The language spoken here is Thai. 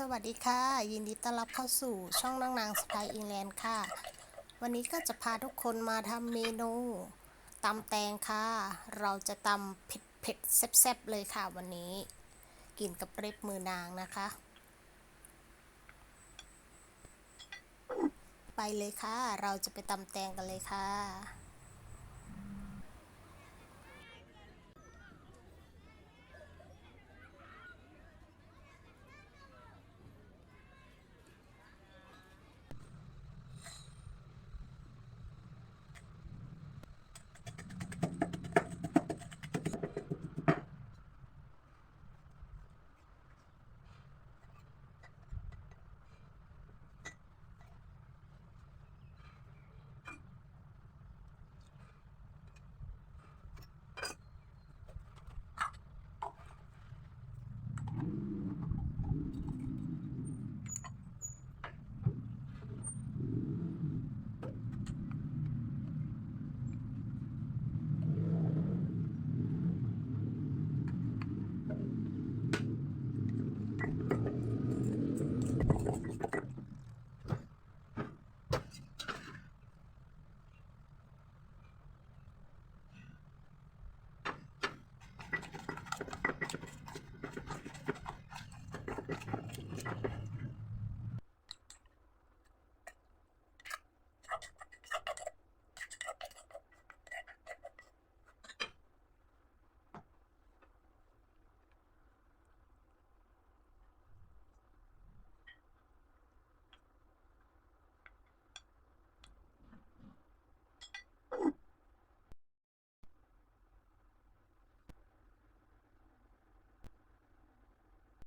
สวัสดีค่ะ ยินดีต้อนรับเข้าสู่ช่องนางนางสไปอิงแลนด์ค่ะ วันนี้ก็จะพาทุกคนมาทำเมนูตำแตงค่ะ เราจะตำเผ็ดเผ็ดแซ่บๆเลยค่ะวันนี้ กินกับเร็บมือนางนะคะ ไปเลยค่ะ เราจะไปตำแตงกันเลยค่ะ